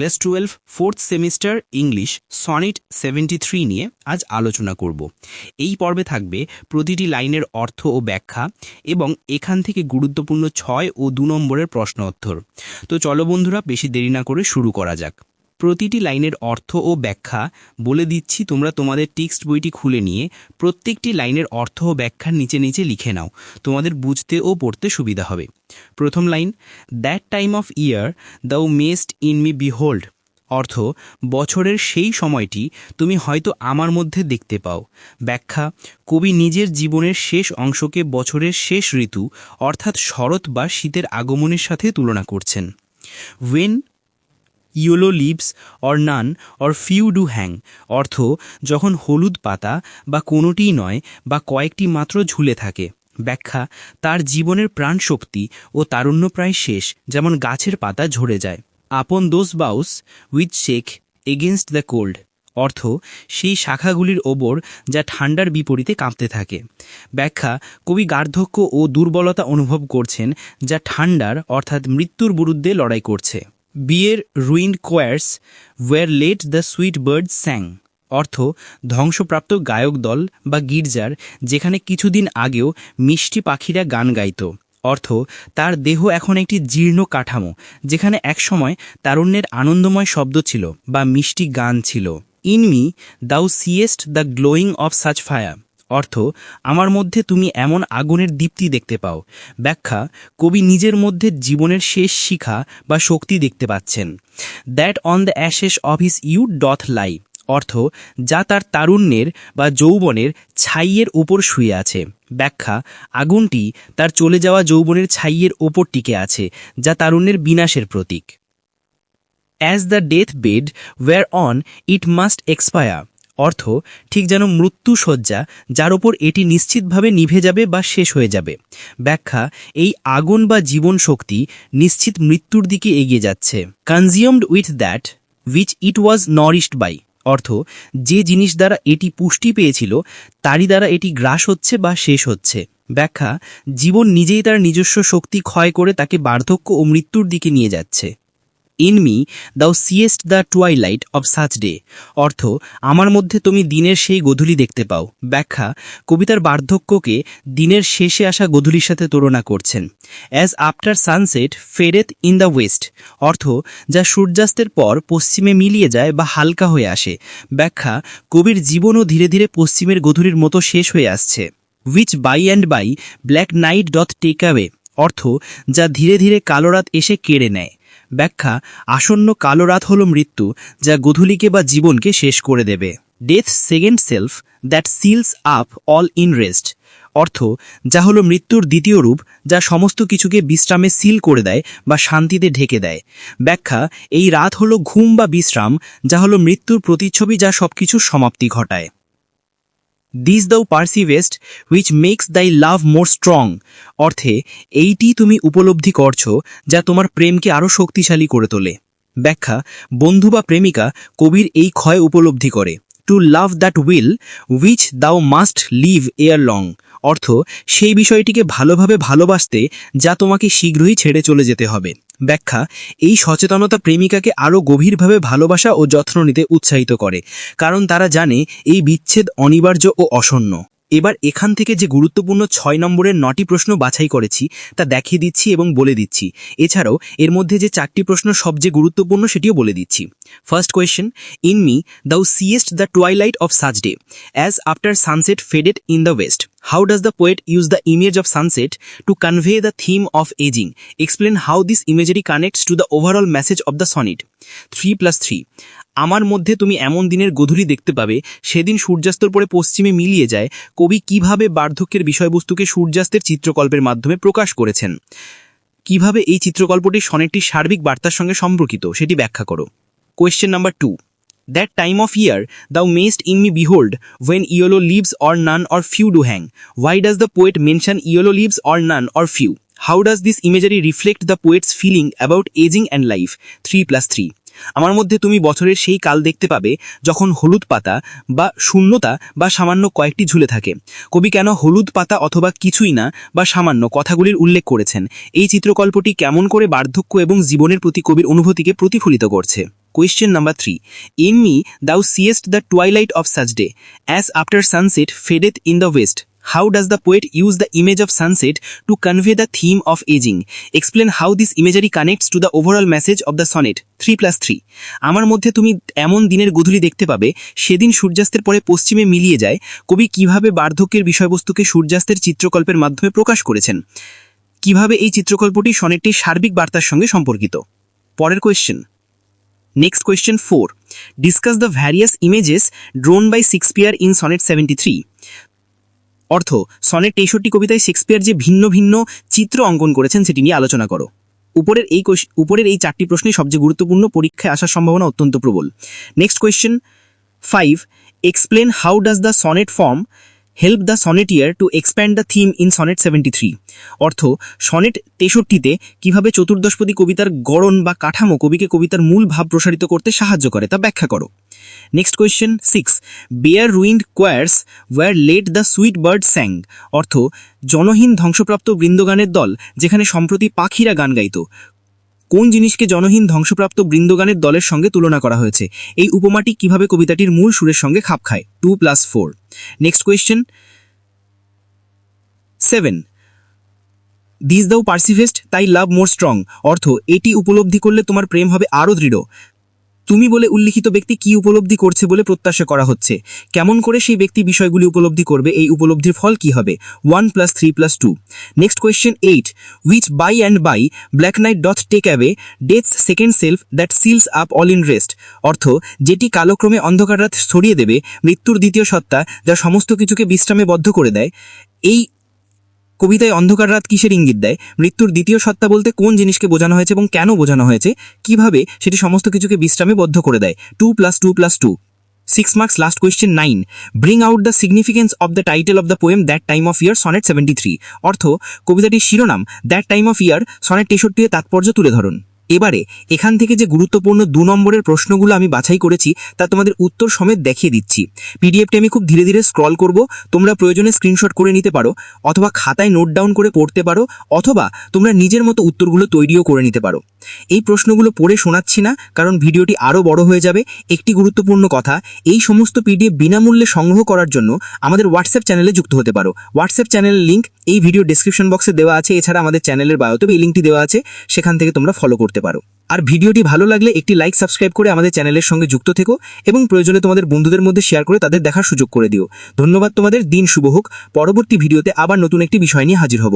Class twelve, fourth semester English, sonnet seventy three নিয়ে আজ আলোচনা করব। এই পর্বে থাকবে প্রতিটি লাইনের অর্থ ও ব্যাখ্যা এবং এখান থেকে গুরুত্বপূর্ণ ছয় ও দু নম্বরের প্রশ্ন উত্তর। তো চলো বন্ধুরা, বেশি দেরি না করে শুরু করা যাক। প্রতিটি লাইনের অর্থ ও ব্যাখ্যা বলে দিচ্ছি, তোমরা তোমাদের টেক্সট বইটি খুলে নিয়ে প্রত্যেকটি লাইনের অর্থ ও ব্যাখ্যার নিচে নিচে লিখে নাও। তোমাদের বুঝতে ও পড়তে সুবিধা হবে। প্রথম line that time of year the mayst in me behold অর্থ, বছরের সেই সময়টি তুমি হয়তো আমার মধ্যে দেখতে পাও। ব্যাখ্যা, কবি নিজের জীবনের শেষ অংশকে বছরের শেষ ঋতু, অর্থাৎ শরৎ বা শীতের আগমনের সাথে তুলনা করছেন। When yellow leaves or none or few do hang অর্থ, যখন হলুদ পাতা বা কোনোটিই নয় বা কয়েকটি মাত্র ঝুলে থাকে। ব্যাখ্যা, তার জীবনের প্রাণশক্তি ও তারুণ্য প্রায় শেষ, যেমন গাছের পাতা ঝরে যায়। Upon those boughs, with shake against the cold. অর্থ, সেই শাখাগুলির ওপর যা ঠান্ডার বিপরীতে কাঁপতে থাকে। ব্যাখ্যা, কবি গার্ধক্য ও দুর্বলতা অনুভব করছেন, যা ঠান্ডার, অর্থাৎ মৃত্যুর বিরুদ্ধে লড়াই করছে। Bare ruined choirs where late the sweet birds sang অর্থ ধ্বংসপ্রাপ্ত গায়ক দল বা গির্জার যেখানে কিছুদিন আগেও মিষ্টি পাখিরা গান গাইত। অর্থ, তার দেহ এখন একটি জীর্ণ কাঠামো, যেখানে একসময় তারুণ্যের আনন্দময় শব্দ ছিল বা মিষ্টি গান ছিল। In me thou seest the glowing of such fire অর্থ, আমার মধ্যে তুমি এমন আগুনের দীপ্তি দেখতে পাও। ব্যাখ্যা, কবি নিজের মধ্যে জীবনের শেষ শিখা বা শক্তি দেখতে পাচ্ছেন। That on the ashes of his you doth lie অর্থ যা তার তারুণ্যের বা যৌবনের ছাইয়ের ওপর শুয়ে আছে। ব্যাখ্যা, আগুনটি তার চলে যাওয়া যৌবনের ছাইয়ের ওপর টিকে আছে, যা তারুণ্যের বিনাশের প্রতীক। As the death bed where on it must expire অর্থ, ঠিক যেন মৃত্যু শয্যা, যার ওপর এটি নিশ্চিতভাবে নিভে যাবে বা শেষ হয়ে যাবে। ব্যাখ্যা, এই আগুন বা জীবন শক্তি নিশ্চিত মৃত্যুর দিকে এগিয়ে যাচ্ছে। Consumed with that which it was nourished by অর্থ, যে জিনিস দ্বারা এটি পুষ্টি পেয়েছিল, তারই দ্বারা এটি গ্রাস হচ্ছে বা শেষ হচ্ছে। ব্যাখ্যা, জীবন নিজেই তার নিজস্ব শক্তি ক্ষয় করে তাকে বার্ধক্য ও মৃত্যুর দিকে নিয়ে যাচ্ছে। In me thou seest the twilight of such day অর্থ, আমার মধ্যে তুমি দিনের সেই গধূলি দেখতে পাও। ব্যাখ্যা, কবিতার বার্ধক্যকে দিনের শেষে আসা গধূলির সাথে তুলনা করছেন। As after sunset fadeth in the west অর্থ, যা সূর্যাস্তের পর পশ্চিমে মিলিয়ে যায় বা হালকা হয়ে আসে। ব্যাখ্যা, কবির জীবনও ধীরে ধীরে পশ্চিমের গধূলির মতো শেষ হয়ে আসছে। Which by and by black night doth take away অর্থ, যা ধীরে ধীরে কালো রাত এসে কেড়ে নেয়। ব্যাখ্যা, আসন্ন কালো রাত হল মৃত্যু, যা গধূলিকে বা জীবনকে শেষ করে দেবে। Death second self that seals up all in rest অর্থ, যা হলো মৃত্যুর দ্বিতীয় রূপ, যা সমস্ত কিছুকে বিশ্রামে সিল করে দেয় বা শান্তিতে ঢেকে দেয়। ব্যাখ্যা, এই রাত হলো ঘুম বা বিশ্রাম, যা হলো মৃত্যুর প্রতিচ্ছবি যা সবকিছুর সমাপ্তি ঘটায়। দিস দাউ পার্সিভেস্ট which makes thy love more strong অর্থে, এইটি তুমি উপলব্ধি করছ, যা তোমার প্রেমকে আরও শক্তিশালী করে তোলে। ব্যাখ্যা, বন্ধু বা প্রেমিকা কবির এই ক্ষয় উপলব্ধি করে। To love that will which thou must leave ere long অর্থ, সেই বিষয়টিকে ভালোভাবে ভালোবাসতে, যা তোমাকে শীঘ্রই ছেড়ে চলে যেতে হবে। ব্যাখ্যা, এই সচেতনতা প্রেমিকাকে আরও গভীরভাবে ভালোবাসা ও যত্ন নিতে উৎসাহিত করে, কারণ তারা জানে এই বিচ্ছেদ অনিবার্য ও অসন্ন। এবার এখান থেকে যে গুরুত্বপূর্ণ ছয় নম্বরের নটি প্রশ্ন বাছাই করেছি, তা দেখিয়ে দিচ্ছি এবং বলে দিচ্ছি। এছাড়াও, এর মধ্যে যে চারটি প্রশ্ন সবচেয়ে গুরুত্বপূর্ণ সেটিও বলে দিচ্ছি। First question in me thou seest the twilight of such day as after sunset faded in the west How does the poet use the image of sunset to convey the theme of aging? Explain how this imagery connects to the overall message of the sonnet. 3 plus 3. আমার মধ্যে তুমি এমন দিনের গধূলি দেখতে পাবে, সেদিন সূর্যাস্তর পরে পশ্চিমে মিলিয়ে যায় কবি কীভাবে বার্ধক্যের বিষয়বস্তুকে সূর্যাস্তের চিত্রকল্পের মাধ্যমে প্রকাশ করেছেন কীভাবে এই চিত্রকল্পটি সনেটটির সার্বিক বার্তার সঙ্গে সম্পর্কিত, সেটি ব্যাখ্যা করো question number two That time of year thou mayst in me behold, when yellow leaves or none or few do hang. Why does the poet mention yellow leaves or none or few? How does this imagery reflect the poet's feeling about aging and life? 3 plus 3. আমার মধ্যে তুমি বছরের সেই কাল দেখতে পাবে যখন হলুদ পাতা বা শূন্যতা বা সামান্য কয়েকটি ঝুলে থাকে কবি কেন হলুদ পাতা অথবা কিছুই না বা সামান্য কথাগুলির উল্লেখ করেছেন এই চিত্রকল্পটি কেমন করে বার্ধক্য এবং জীবনের প্রতি কবির অনুভূতিকে প্রতিফলিত করছে Question number 3. In me thou seest the twilight of such day, as after sunset fadeth in the west. How does the poet use the image of sunset to convey the theme of aging? Explain how this imagery connects to the overall message of the sonnet 3 plus 3. আমার মধ্যে তুমি এমন দিনের গধূলি দেখতে পাবে সেদিন সূর্যাস্তের পরে পশ্চিমে মিলিয়ে যায় কবি কীভাবে বার্ধক্যের বিষয়বস্তুকে সূর্যাস্তের চিত্রকল্পের মাধ্যমে প্রকাশ করেছেন কীভাবে এই চিত্রকল্পটি সনেটটির সার্বিক বার্তার সঙ্গে সম্পর্কিত পরের question next question four discuss the various images drawn by Shakespeare in sonnet seventy three অর্থ সনেট তেষট্টি কবিতায় শেক্সপিয়ার যে ভিন্ন ভিন্ন চিত্র অঙ্কন করেছেন সেটি নিয়ে আলোচনা করো। উপরের এই উপরের এই চারটি প্রশ্নই সবচেয়ে গুরুত্বপূর্ণ, পরীক্ষায় আসার সম্ভাবনা অত্যন্ত প্রবল। Next question five explain how does the sonnet form help the sonneteer to expand the theme in sonnet seventy three অর্থ সনেট তেষট্টিতে কীভাবে চতুর্দশপদী কবিতার গড়ন বা কাঠামো কবিকে কবিতার মূল ভাব প্রসারিত করতে সাহায্য করে তা ব্যাখ্যা করো। Next question six bare ruined choirs where late the sweet birds sang অর্থ, জনহীন ধ্বংসপ্রাপ্ত বৃন্দগানের দল যেখানে সম্প্রতি পাখিরা গান গাইত। কোন জিনিসকে জনহীন ধ্বংসপ্রাপ্ত বৃন্দগানের দলের সঙ্গে তুলনা করা হয়েছে? এই উপমাটি কীভাবে কবিতাটির মূল সুরের সঙ্গে খাপ খায়? Two plus four. Next question. Seven. This thou perceivest, তাই লাভ মোর স্ট্রং। অর্থ, এটি উপলব্ধি করলে তোমার প্রেম হবে আরও দৃঢ়। তুমি বলে উল্লিখিত ব্যক্তি কি উপলব্ধি করছে বলে প্রত্যাশা করা হচ্ছে? কেমন করে সেই ব্যক্তি বিষয়গুলি উপলব্ধি করবে? এই উপলব্ধির ফল কি হবে? One plus three plus two. Next question eight. Which by and by black night doth take away death's second self that seals up all in rest. অর্থ, যেটি কালক্রমে অন্ধকার রাত ছড়িয়ে দেবে, মৃত্যুর দ্বিতীয় সত্তা যা সমস্ত কিছুকে বিশ্রামে বদ্ধ করে দেয়। এই কবিতায় অন্ধকার রাত কিসের ইঙ্গিত দেয়? মৃত্যুর দ্বিতীয় সত্তা বলতে কোন জিনিসকে বোঝানো হয়েছে এবং কেন বোঝানো হয়েছে? কীভাবে সেটি সমস্ত কিছুকে বিশ্রামে বদ্ধ করে দেয়? Two plus two plus two. Six marks last question nine bring out the significance of the title of the poem that time of year sonnet seventy three অর্থ, কবিতাটির শিরোনাম that time of year sonnet তেষট্টি তাৎপর্য তুলে ধরুন। এবারে এখান থেকে যে গুরুত্বপূর্ণ দু নম্বরের প্রশ্নগুলো আমি বাছাই করেছি, তা তোমাদের উত্তর সমেত দেখিয়ে দিচ্ছি। পিডিএফটি আমি খুব ধীরে ধীরে স্ক্রল করব, তোমরা প্রয়োজনে স্ক্রিনশট করে নিতে পারো, অথবা খাতায় নোট ডাউন করে পড়তে পারো, অথবা তোমরা নিজের মতো উত্তরগুলো তৈরিও করে নিতে পারো। এই প্রশ্নগুলো পড়ে শোনাচ্ছি না, কারণ ভিডিওটি আরও বড় হয়ে যাবে। একটি গুরুত্বপূর্ণ কথা, এই সমস্ত পিডিএফ বিনামূল্যে সংগ্রহ করার জন্য আমাদের হোয়াটসঅ্যাপ চ্যানেলে যুক্ত হতে পারো। হোয়াটসঅ্যাপ চ্যানেলের লিঙ্ক এই ভিডিও ডেসক্রিপশন বক্সে দেওয়া আছে, এছাড়া আমাদের চ্যানেলের বায়োতেও এই লিঙ্কটি দেওয়া আছে, সেখান থেকে তোমরা ফলো করতে পারো। আর ভিডিওটি ভালো লাগলে একটি লাইক সাবস্ক্রাইব করে আমাদের চ্যানেলের সঙ্গে যুক্ত থেকো, এবং প্রয়োজনে তোমাদের বন্ধুদের মধ্যে শেয়ার করে তাদের দেখার সুযোগ করে দিও। ধন্যবাদ তোমাদের, দিন শুভ হোক। পরবর্তী ভিডিওতে আবার নতুন একটি বিষয় নিয়ে হাজির হব।